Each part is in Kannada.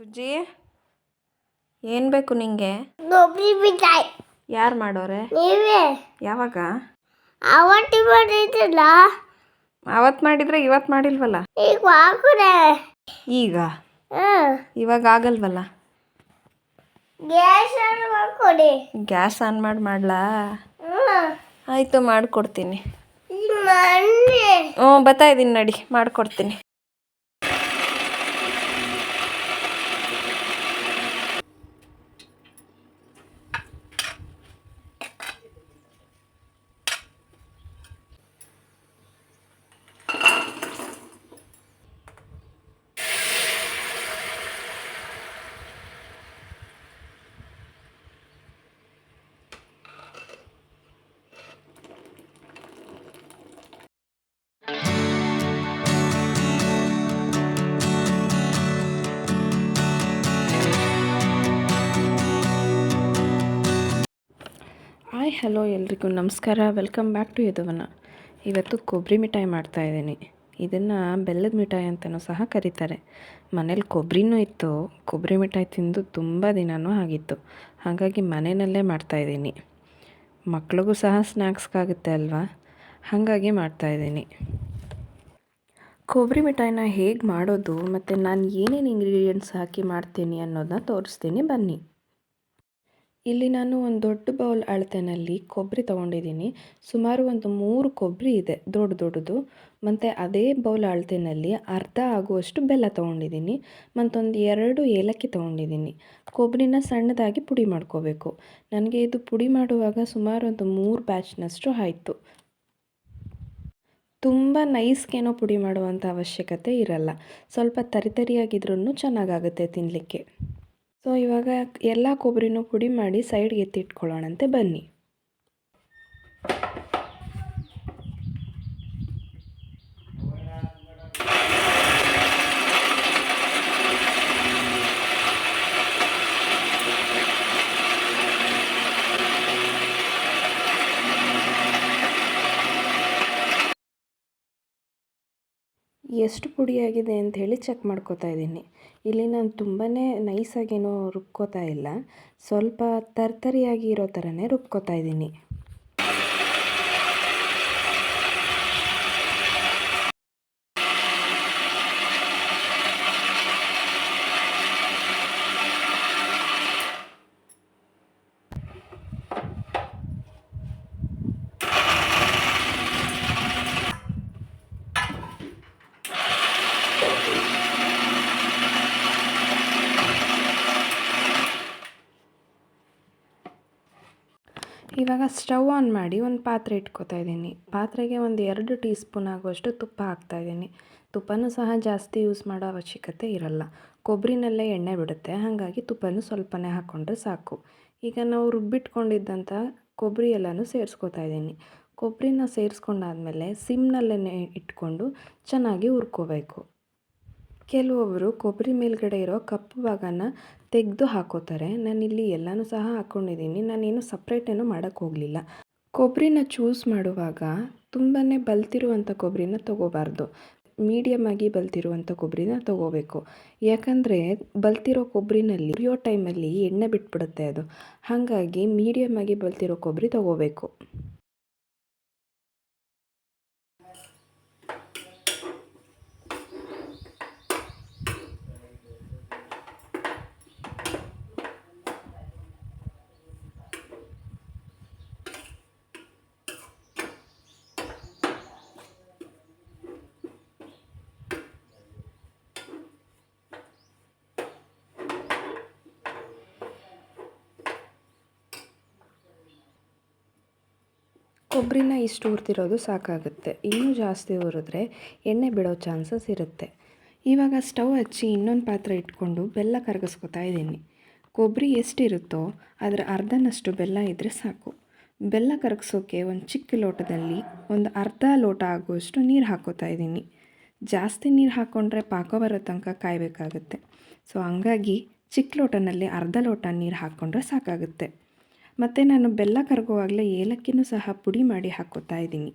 ಬುಜ್ಜಿ ಏನು ಬೇಕು ನಿಂಗೆ? ಮಿಠಾಯಿ. ಯಾರು ಮಾಡೋರೆ? ನೀವೇ. ಯಾವಾಗ? ಅವತ್ತು ಮಾಡಿದ್ರಲ್ಲ? ಅವತ್ತು ಮಾಡಿದ್ರೆ ಇವತ್ತು ಮಾಡಿಲ್ವಲ್ಲ? ಈಗ ಹಾಕುದೆ. ಈಗ? ಇವಾಗ ಆಗಲ್ವಲ್ಲ? ಗ್ಯಾಸ್ ಆನ್ ಮಾಡ್ಕೊಡಿ. ಗ್ಯಾಸ್ ಆನ್ ಮಾಡಿ ಮಾಡ್ಲಾ? ಆಯ್ತು ಮಾಡಿಕೊಡ್ತೀನಿ. ಹ್ಞೂ ಬರ್ತಾ ಇದ್ದೀನಿ ನಡಿ ಮಾಡಿಕೊಡ್ತೀನಿ. ಹಾಯ್, ಹಲೋ ಎಲ್ರಿಗೂ ನಮಸ್ಕಾರ. Welcome back to Yaduvana. ಇವತ್ತು ಕೊಬ್ಬರಿ ಮಿಠಾಯಿ ಮಾಡ್ತಾಯಿದ್ದೀನಿ ಇದನ್ನು ಬೆಲ್ಲದ ಮಿಠಾಯಿ ಅಂತಲೂ ಸಹ ಕರೀತಾರೆ. ಮನೇಲಿ ಕೊಬ್ಬರಿನೂ ಇತ್ತು. ಕೊಬ್ಬರಿ ಮಿಠಾಯಿ ತಿಂದು ತುಂಬ ದಿನವೂ ಆಗಿತ್ತು. ಹಾಗಾಗಿ ಮನೆಯಲ್ಲೇ ಮಾಡ್ತಾಯಿದ್ದೀನಿ ಮಕ್ಳಿಗೂ ಸಹ ಸ್ನ್ಯಾಕ್ಸ್ಗಾಗುತ್ತೆ ಅಲ್ವಾ? ಹಾಗಾಗಿ ಮಾಡ್ತಾಯಿದ್ದೀನಿ ಕೊಬ್ಬರಿ ಮಿಠಾಯಿನ ಹೇಗೆ ಮಾಡೋದು ಮತ್ತು ನಾನು ಏನೇನು ಇಂಗ್ರೀಡಿಯೆಂಟ್ಸ್ ಹಾಕಿ ಮಾಡ್ತೀನಿ ಅನ್ನೋದನ್ನ ತೋರಿಸ್ತೀನಿ. ಬನ್ನಿ. ಇಲ್ಲಿ ನಾನು ಒಂದು ದೊಡ್ಡ ಬೌಲ್ ಅಳತೆನಲ್ಲಿ ಕೊಬ್ಬರಿ ತೊಗೊಂಡಿದ್ದೀನಿ. ಸುಮಾರು ಒಂದು ಮೂರು ಕೊಬ್ಬರಿ ಇದೆ, ದೊಡ್ಡ ದೊಡ್ಡದು. ಮತ್ತು ಅದೇ ಬೌಲ್ ಅಳತೆನಲ್ಲಿ ಅರ್ಧ ಆಗುವಷ್ಟು ಬೆಲ್ಲ ತೊಗೊಂಡಿದ್ದೀನಿ. ಮತ್ತೊಂದು ಎರಡು ಏಲಕ್ಕಿ ತೊಗೊಂಡಿದ್ದೀನಿ. ಕೊಬ್ಬರಿನ ಸಣ್ಣದಾಗಿ ಪುಡಿ ಮಾಡ್ಕೋಬೇಕು. ನನಗೆ ಇದು ಪುಡಿ ಮಾಡುವಾಗ ಸುಮಾರು ಒಂದು ಮೂರು ಬ್ಯಾಚ್ನಷ್ಟು ಆಯಿತು. ತುಂಬ ನೈಸ್ಗೇನೋ ಪುಡಿ ಮಾಡುವಂಥ ಅವಶ್ಯಕತೆ ಇರಲ್ಲ. ಸ್ವಲ್ಪ ತರಿತರಿಯಾಗಿದ್ರೂ ಚೆನ್ನಾಗಾಗುತ್ತೆ ತಿನ್ನಲಿಕ್ಕೆ ಸೊ ಇವಾಗ ಎಲ್ಲ ಕೊಬ್ಬರಿನೂ ಪುಡಿ ಮಾಡಿ ಸೈಡ್ಗೆ ಎತ್ತಿಟ್ಕೊಳ್ಳೋಣಂತೆ ಬನ್ನಿ. ಎಷ್ಟು ಪುಡಿಯಾಗಿದೆ ಅಂತ ಹೇಳಿ ಚೆಕ್ ಮಾಡ್ಕೋತಾ ಇದ್ದೀನಿ. ಇಲ್ಲಿ ನಾನು ತುಂಬಾ ನೈಸಾಗೇನೋ ರುಬ್ಕೋತಾ ಇಲ್ಲ. ಸ್ವಲ್ಪ ತರ್ತರಿಯಾಗಿ ಇರೋ ಥರನೇ ರುಬ್ಕೋತಾ ಇದ್ದೀನಿ. ಇವಾಗ ಸ್ಟವ್ ಆನ್ ಮಾಡಿ ಒಂದು ಪಾತ್ರೆ ಇಟ್ಕೋತಾ ಇದ್ದೀನಿ. ಪಾತ್ರೆಗೆ ಒಂದು ಎರಡು ಟೀ ಸ್ಪೂನ್ ಆಗುವಷ್ಟು ತುಪ್ಪ ಹಾಕ್ತಾ ಇದ್ದೀನಿ. ತುಪ್ಪನೂ ಸಹ ಜಾಸ್ತಿ ಯೂಸ್ ಮಾಡೋ ಅವಶ್ಯಕತೆ ಇರಲ್ಲ. ಕೊಬ್ಬರಿನಲ್ಲೇ ಎಣ್ಣೆ ಬಿಡುತ್ತೆ. ಹಾಗಾಗಿ ತುಪ್ಪನೂ ಸ್ವಲ್ಪನೇ ಹಾಕ್ಕೊಂಡ್ರೆ ಸಾಕು. ಈಗ ನಾವು ರುಬ್ಬಿಟ್ಕೊಂಡಿದ್ದಂಥ ಕೊಬ್ಬರಿ ಎಲ್ಲನೂ ಸೇರಿಸ್ಕೋತಾ ಇದ್ದೀನಿ. ಕೊಬ್ಬರಿನ ಸೇರಿಸ್ಕೊಂಡಾದ್ಮೇಲೆ ಸಿಮ್ನಲ್ಲೇ ಇಟ್ಕೊಂಡು ಚೆನ್ನಾಗಿ ಹುರ್ಕೋಬೇಕು. ಕೆಲವೊಬ್ಬರು ಕೊಬ್ಬರಿ ಮೇಲ್ಗಡೆ ಇರೋ ಕಪ್ಪು ಭಾಗನ ತೆಗೆದು ಹಾಕೋತಾರೆ. ನಾನಿಲ್ಲಿ ಎಲ್ಲನೂ ಸಹ ಹಾಕ್ಕೊಂಡಿದ್ದೀನಿ ನಾನೇನು ಸಪ್ರೇಟೇನು ಮಾಡೋಕ್ಕೆ ಹೋಗಲಿಲ್ಲ. ಕೊಬ್ಬರಿನ ಚೂಸ್ ಮಾಡುವಾಗ ತುಂಬಾ ಬಲ್ತಿರುವಂಥ ಕೊಬ್ಬರಿನ ತೊಗೋಬಾರ್ದು. ಮೀಡಿಯಮ್ ಆಗಿ ಬಲ್ತಿರುವಂಥ ಕೊಬ್ಬರಿನ ತೊಗೋಬೇಕು. ಯಾಕಂದರೆ ಬಲ್ತಿರೋ ಕೊಬ್ಬರಿನಲ್ಲಿ ಉರಿಯೋ ಟೈಮಲ್ಲಿ ಎಣ್ಣೆ ಬಿಟ್ಬಿಡುತ್ತೆ ಅದು. ಹಾಗಾಗಿ ಮೀಡಿಯಮ್ ಆಗಿ ಬಲ್ತಿರೋ ಕೊಬ್ಬರಿ ತೊಗೋಬೇಕು. ಕೊಬ್ಬರಿನ ಇಷ್ಟು ಹುರಿದಿರೋದು ಸಾಕಾಗುತ್ತೆ. ಇನ್ನೂ ಜಾಸ್ತಿ ಹುರಿದ್ರೆ ಎಣ್ಣೆ ಬಿಡೋ ಚಾನ್ಸಸ್ ಇರುತ್ತೆ. ಇವಾಗ ಸ್ಟವ್ ಹಚ್ಚಿ ಇನ್ನೊಂದು ಪಾತ್ರೆ ಇಟ್ಕೊಂಡು ಬೆಲ್ಲ ಕರಗಿಸ್ಕೊತಾ ಇದ್ದೀನಿ. ಕೊಬ್ಬರಿ ಎಷ್ಟಿರುತ್ತೋ ಅದರ ಅರ್ಧನಷ್ಟು ಬೆಲ್ಲ ಇದ್ದರೆ ಸಾಕು. ಬೆಲ್ಲ ಕರಗಿಸೋಕೆ ಒಂದು ಚಿಕ್ಕ ಲೋಟದಲ್ಲಿ ಒಂದು ಅರ್ಧ ಲೋಟ ಆಗುವಷ್ಟು ನೀರು ಹಾಕೋತಾ ಇದ್ದೀನಿ. ಜಾಸ್ತಿ ನೀರು ಹಾಕ್ಕೊಂಡ್ರೆ ಪಾಕ ಬರೋ ತನಕ ಕಾಯಬೇಕಾಗುತ್ತೆ. ಸೊ ಹಂಗಾಗಿ ಚಿಕ್ಕ ಲೋಟನಲ್ಲಿ ಅರ್ಧ ಲೋಟ ನೀರು ಹಾಕ್ಕೊಂಡ್ರೆ ಸಾಕಾಗುತ್ತೆ. ಮತ್ತು ನಾನು ಬೆಲ್ಲ ಕರಗುವಾಗಲೇ ಏಲಕ್ಕಿನೂ ಸಹ ಪುಡಿ ಮಾಡಿ ಹಾಕೋತಾ ಇದ್ದೀನಿ.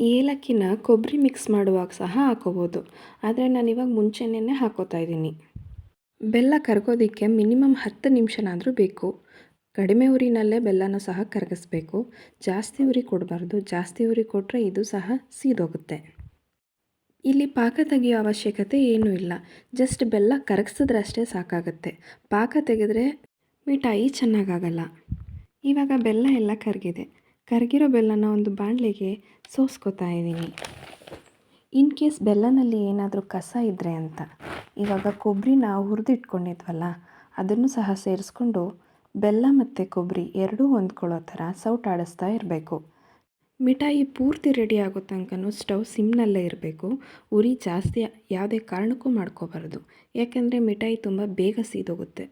ಏಲಕ್ಕಿನ ಕೊಬ್ಬರಿ ಮಿಕ್ಸ್ ಮಾಡುವಾಗ ಸಹ ಹಾಕೋಬೋದು. ಆದರೆ ನಾನು ಇವಾಗ ಮುಂಚೆನೇ ಹಾಕೋತಾ ಇದ್ದೀನಿ. ಬೆಲ್ಲ ಕರಗೋದಕ್ಕೆ ಮಿನಿಮಮ್ ಹತ್ತು ನಿಮಿಷನಾದರೂ ಬೇಕು. ಕಡಿಮೆ ಉರಿನಲ್ಲೇ ಬೆಲ್ಲನ ಸಹ ಕರಗಿಸ್ಬೇಕು. ಜಾಸ್ತಿ ಉರಿ ಕೊಡಬಾರ್ದು. ಜಾಸ್ತಿ ಉರಿ ಕೊಟ್ಟರೆ ಇದು ಸಹ ಸೀದೋಗುತ್ತೆ. ಇಲ್ಲಿ ಪಾಕ ತೆಗೆಯೋ ಅವಶ್ಯಕತೆ ಏನೂ ಇಲ್ಲ. ಜಸ್ಟ್ ಬೆಲ್ಲ ಕರಗಿಸಿದ್ರೆ ಅಷ್ಟೇ ಸಾಕಾಗುತ್ತೆ. ಪಾಕ ತೆಗೆದ್ರೆ ಮಿಠಾಯಿ ಚೆನ್ನಾಗಾಗಲ್ಲ. ಇವಾಗ ಬೆಲ್ಲ ಎಲ್ಲ ಕರಗಿದೆ. ಕರಗಿರೋ ಬೆಲ್ಲನ ಒಂದು ಬಾಣಲೆಗೆ ಸೋಸ್ಕೋತಾ ಇದ್ದೀನಿ. ಇನ್ ಕೇಸ್ ಬೆಲ್ಲನಲ್ಲಿ ಏನಾದರೂ ಕಸ ಇದ್ದರೆ ಅಂತ. ಇವಾಗ ಕೊಬ್ಬರಿನ ಹುರಿದಿಟ್ಕೊಂಡಿದ್ವಲ್ಲ, ಅದನ್ನು ಸಹ ಸೇರಿಸ್ಕೊಂಡು ಬೆಲ್ಲ ಮತ್ತು ಕೊಬ್ಬರಿ ಎರಡೂ ಹೊಂದ್ಕೊಳ್ಳೋ ಥರ ಸೌಟಾಡಿಸ್ತಾ ಇರಬೇಕು. ಮಿಠಾಯಿ ಪೂರ್ತಿ ರೆಡಿ ಆಗೋ ತನಕನೂ ಸ್ಟವ್ ಸಿಮ್ನಲ್ಲೇ ಇರಬೇಕು. ಉರಿ ಜಾಸ್ತಿ ಯಾವುದೇ ಕಾರಣಕ್ಕೂ ಮಾಡ್ಕೋಬಾರ್ದು. ಯಾಕೆಂದರೆ ಮಿಠಾಯಿ ತುಂಬ ಬೇಗ ಸೀದೋಗುತ್ತೆ.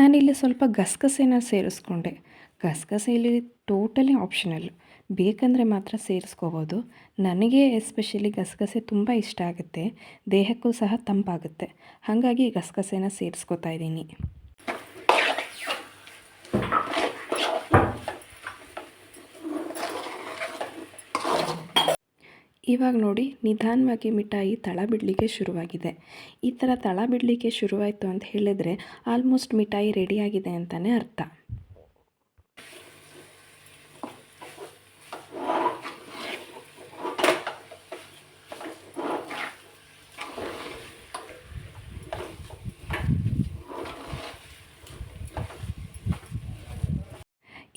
ನಾನಿಲ್ಲಿ ಸ್ವಲ್ಪ ಗಸಗಸೆನ ಸೇರಿಸ್ಕೊಂಡೆ. ಗಸಗಸೆ ಇಲ್ಲಿ ಟೋಟಲಿ ಆಪ್ಷನಲ್. ಬೇಕಂದರೆ ಮಾತ್ರ ಸೇರಿಸ್ಕೋಬೋದು. ನನಗೆ ಎಸ್ಪೆಷಲಿ ಗಸಗಸೆ ತುಂಬ ಇಷ್ಟ ಆಗುತ್ತೆ. ದೇಹಕ್ಕೂ ಸಹ ತಂಪಾಗುತ್ತೆ. ಹಾಗಾಗಿ ಗಸಗಸೆನ ಸೇರಿಸ್ಕೋತಾ ಇದ್ದೀನಿ. ಇವಾಗ ನೋಡಿ, ನಿಧಾನವಾಗಿ ಮಿಠಾಯಿ ತಳ ಬಿಡಲಿಕ್ಕೆ ಶುರುವಾಗಿದೆ. ಈ ಥರ ತಳ ಬಿಡಲಿಕ್ಕೆ ಶುರುವಾಯಿತು ಅಂತ ಹೇಳಿದರೆ ಆಲ್ಮೋಸ್ಟ್ ಮಿಠಾಯಿ ರೆಡಿಯಾಗಿದೆ ಅಂತಲೇ ಅರ್ಥ.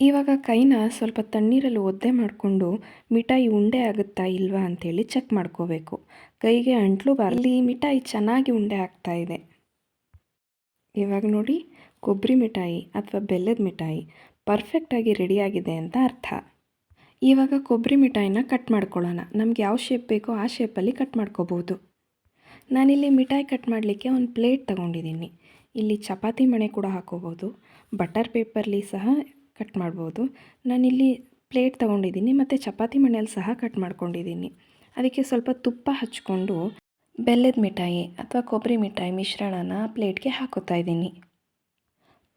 ಇವಾಗ ಕೈನ ಸ್ವಲ್ಪ ತಣ್ಣೀರಲ್ಲಿ ಒದ್ದೆ ಮಾಡಿಕೊಂಡು ಮಿಠಾಯಿ ಉಂಡೆ ಆಗುತ್ತಾ ಇಲ್ವಾ ಅಂಥೇಳಿ ಚೆಕ್ ಮಾಡ್ಕೋಬೇಕು. ಕೈಗೆ ಅಂಟ್ಲು ಬರಲಿ ಮಿಠಾಯಿ ಚೆನ್ನಾಗಿ ಉಂಡೆ ಆಗ್ತಾ ಇದೆ. ಇವಾಗ ನೋಡಿ, ಕೊಬ್ಬರಿ ಮಿಠಾಯಿ ಅಥವಾ ಬೆಲ್ಲದ ಮಿಠಾಯಿ ಪರ್ಫೆಕ್ಟಾಗಿ ರೆಡಿಯಾಗಿದೆ ಅಂತ ಅರ್ಥ. ಇವಾಗ ಕೊಬ್ಬರಿ ಮಿಠಾಯಿನ ಕಟ್ ಮಾಡ್ಕೊಳ್ಳೋಣ. ನಮ್ಗೆ ಯಾವ ಶೇಪ್ ಬೇಕೋ ಆ ಶೇಪಲ್ಲಿ ಕಟ್ ಮಾಡ್ಕೋಬೋದು. ನಾನಿಲ್ಲಿ ಮಿಠಾಯಿ ಕಟ್ ಮಾಡಲಿಕ್ಕೆ ಒಂದು ಪ್ಲೇಟ್ ತಗೊಂಡಿದ್ದೀನಿ. ಇಲ್ಲಿ ಚಪಾತಿ ಮಣೆ ಕೂಡ ಹಾಕೋಬೋದು. ಬಟರ್ ಪೇಪರ್ಲಿ ಸಹ ಕಟ್ ಮಾಡ್ಬೋದು. ನಾನಿಲ್ಲಿ ಪ್ಲೇಟ್ ತೊಗೊಂಡಿದ್ದೀನಿ ಮತ್ತು ಚಪಾತಿ ಮಣೆಯಲ್ಲಿ ಸಹ ಕಟ್ ಮಾಡ್ಕೊಂಡಿದ್ದೀನಿ. ಅದಕ್ಕೆ ಸ್ವಲ್ಪ ತುಪ್ಪ ಹಚ್ಕೊಂಡು ಬೆಲ್ಲದ ಮಿಠಾಯಿ ಅಥವಾ ಕೊಬ್ಬರಿ ಮಿಠಾಯಿ ಮಿಶ್ರಣನ ಪ್ಲೇಟ್ಗೆ ಹಾಕೋತಾ ಇದ್ದೀನಿ.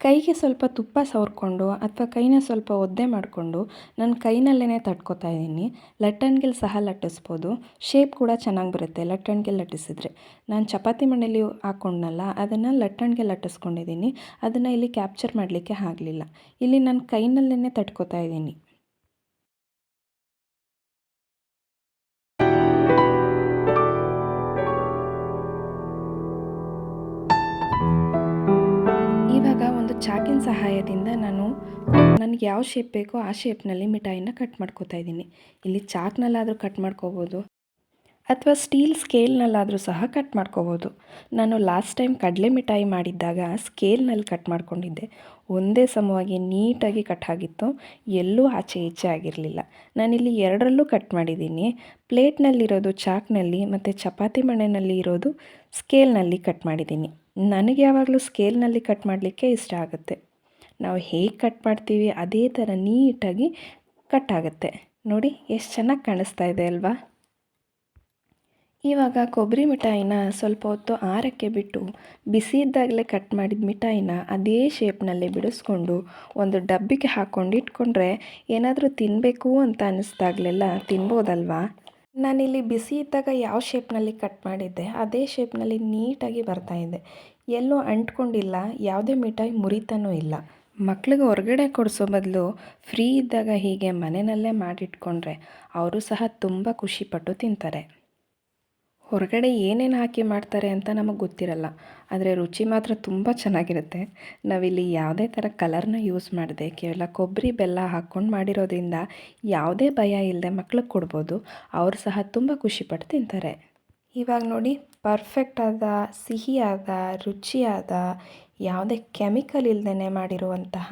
ಕೈಗೆ ಸ್ವಲ್ಪ ತುಪ್ಪ ಸವರ್ಕೊಂಡು ಅಥವಾ ಕೈನ ಸ್ವಲ್ಪ ಒದ್ದೆ ಮಾಡಿಕೊಂಡು ನನ್ನ ಕೈನಲ್ಲೇ ತಟ್ಕೊತಾ ಇದ್ದೀನಿ. ಲಟ್ಟಣಿಗೆಲ್ ಸಹ ಲಟ್ಟಿಸ್ಬೋದು. ಶೇಪ್ ಕೂಡ ಚೆನ್ನಾಗಿ ಬರುತ್ತೆ ಲಟ್ಟಣಿಗೆ ಲಟ್ಟಿಸಿದ್ರೆ. ನಾನು ಚಪಾತಿ ಮಣ್ಣಲ್ಲಿ ಹಾಕ್ಕೊಂಡ್ನಲ್ಲ ಅದನ್ನು ಲಟ್ಟಣಿಗೆ ಲಟ್ಟಿಸ್ಕೊಂಡಿದ್ದೀನಿ. ಅದನ್ನು ಇಲ್ಲಿ ಕ್ಯಾಪ್ಚರ್ ಮಾಡಲಿಕ್ಕೆ ಆಗಲಿಲ್ಲ. ಇಲ್ಲಿ ನಾನು ಕೈನಲ್ಲೇ ತಟ್ಕೊತಾ ಇದ್ದೀನಿ. ಸಹಾಯದಿಂದ ನಾನು ನನಗೆ ಯಾವ ಶೇಪ್ ಬೇಕೋ ಆ ಶೇಪ್ನಲ್ಲಿ ಮಿಠಾಯಿನ ಕಟ್ ಮಾಡ್ಕೋತಾ ಇದ್ದೀನಿ. ಇಲ್ಲಿ ಚಾಕ್ನಲ್ಲಾದರೂ ಕಟ್ ಮಾಡ್ಕೋಬೋದು ಅಥವಾ ಸ್ಟೀಲ್ ಸ್ಕೇಲ್ನಲ್ಲಾದರೂ ಸಹ ಕಟ್ ಮಾಡ್ಕೋಬೋದು. ನಾನು ಲಾಸ್ಟ್ ಟೈಮ್ ಕಡಲೆ ಮಿಠಾಯಿ ಮಾಡಿದ್ದಾಗ ಸ್ಕೇಲ್ನಲ್ಲಿ ಕಟ್ ಮಾಡ್ಕೊಂಡಿದ್ದೆ. ಒಂದೇ ಸಮವಾಗಿ ನೀಟಾಗಿ ಕಟ್ ಆಗಿತ್ತು. ಎಲ್ಲೂ ಆಚೆ ಈಚೆ ಆಗಿರಲಿಲ್ಲ. ನಾನಿಲ್ಲಿ ಎರಡರಲ್ಲೂ ಕಟ್ ಮಾಡಿದ್ದೀನಿ. ಪ್ಲೇಟ್ನಲ್ಲಿರೋದು ಚಾಕ್ನಲ್ಲಿ ಮತ್ತು ಚಪಾತಿ ಮಣೆಯಲ್ಲಿ ಇರೋದು ಸ್ಕೇಲ್ನಲ್ಲಿ ಕಟ್ ಮಾಡಿದ್ದೀನಿ. ನನಗೆ ಯಾವಾಗಲೂ ಸ್ಕೇಲ್ನಲ್ಲಿ ಕಟ್ ಮಾಡಲಿಕ್ಕೆ ಇಷ್ಟ ಆಗುತ್ತೆ. ನಾವು ಹೇಗೆ ಕಟ್ ಮಾಡ್ತೀವಿ ಅದೇ ಥರ ನೀಟಾಗಿ ಕಟ್ ಆಗುತ್ತೆ. ನೋಡಿ ಎಷ್ಟು ಚೆನ್ನಾಗಿ ಕಾಣಿಸ್ತಾ ಇದೆ ಅಲ್ವಾ? ಇವಾಗ ಕೊಬ್ಬರಿ ಮಿಠಾಯಿನ ಸ್ವಲ್ಪ ಹೊತ್ತು ಆರಕ್ಕೆ ಬಿಟ್ಟು ಬಿಸಿ ಇದ್ದಾಗಲೇ ಕಟ್ ಮಾಡಿದ ಮಿಠಾಯಿನ ಅದೇ ಶೇಪ್ನಲ್ಲಿ ಬಿಡಿಸ್ಕೊಂಡು ಒಂದು ಡಬ್ಬಿಗೆ ಹಾಕ್ಕೊಂಡು ಇಟ್ಕೊಂಡ್ರೆ ಏನಾದರೂ ತಿನ್ನಬೇಕು ಅಂತ ಅನ್ನಿಸ್ದಾಗಲೆಲ್ಲ ತಿನ್ಬೋದಲ್ವಾ? ನಾನಿಲ್ಲಿ ಬಿಸಿ ಇದ್ದಾಗ ಯಾವ ಶೇಪ್ನಲ್ಲಿ ಕಟ್ ಮಾಡಿದ್ದೆ ಅದೇ ಶೇಪ್ನಲ್ಲಿ ನೀಟಾಗಿ ಬರ್ತಾಯಿದೆ ಎಲ್ಲೂ ಅಂಟ್ಕೊಂಡಿಲ್ಲ, ಯಾವುದೇ ಮಿಠಾಯಿ ಮುರಿತಾನೂ ಇಲ್ಲ. ಮಕ್ಳಿಗೆ ಹೊರಗಡೆ ಕೊಡಿಸೋ ಬದಲು ಫ್ರೀ ಇದ್ದಾಗ ಹೀಗೆ ಮನೆಯಲ್ಲೇ ಮಾಡಿಟ್ಕೊಂಡ್ರೆ ಅವರು ಸಹ ತುಂಬ ಖುಷಿಪಟ್ಟು ತಿಂತಾರೆ. ಹೊರಗಡೆ ಏನೇನು ಹಾಕಿ ಮಾಡ್ತಾರೆ ಅಂತ ನಮಗೆ ಗೊತ್ತಿರಲ್ಲ. ಆದರೆ ರುಚಿ ಮಾತ್ರ ತುಂಬ ಚೆನ್ನಾಗಿರುತ್ತೆ. ನಾವಿಲ್ಲಿ ಯಾವುದೇ ಥರ ಕಲರ್ನ ಯೂಸ್ ಮಾಡಿದೆ ಕೇವಲ ಕೊಬ್ಬರಿ ಬೆಲ್ಲ ಹಾಕ್ಕೊಂಡು ಮಾಡಿರೋದ್ರಿಂದ ಯಾವುದೇ ಭಯ ಇಲ್ಲದೆ ಮಕ್ಳಿಗೆ ಕೊಡ್ಬೋದು. ಅವರು ಸಹ ತುಂಬ ಖುಷಿಪಟ್ಟು ತಿಂತಾರೆ. ಇವಾಗ ನೋಡಿ ಪರ್ಫೆಕ್ಟ್ ಆದ, ಸಿಹಿಯಾದ, ರುಚಿಯಾದ ಯಾವುದೇ ಕೆಮಿಕಲ್ ಇಲ್ಲದೇ ಮಾಡಿರುವಂತಹ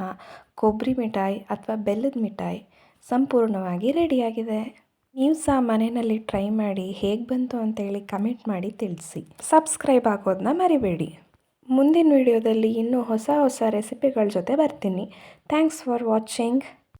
ಕೊಬ್ಬರಿ ಮಿಠಾಯಿ ಅಥವಾ ಬೆಲ್ಲದ ಮಿಠಾಯಿ ಸಂಪೂರ್ಣವಾಗಿ ರೆಡಿಯಾಗಿದೆ. ನೀವು ಸಹ ಮನೆಯಲ್ಲಿ ಟ್ರೈ ಮಾಡಿ ಹೇಗೆ ಬಂತು ಅಂತೇಳಿ ಕಮೆಂಟ್ ಮಾಡಿ ತಿಳಿಸಿ. ಸಬ್ಸ್ಕ್ರೈಬ್ ಆಗೋದನ್ನ ಮರಿಬೇಡಿ. ಮುಂದಿನ ವಿಡಿಯೋದಲ್ಲಿ ಇನ್ನೂ ಹೊಸ ಹೊಸ ರೆಸಿಪಿಗಳ ಜೊತೆ ಬರ್ತೀನಿ. Thanks for watching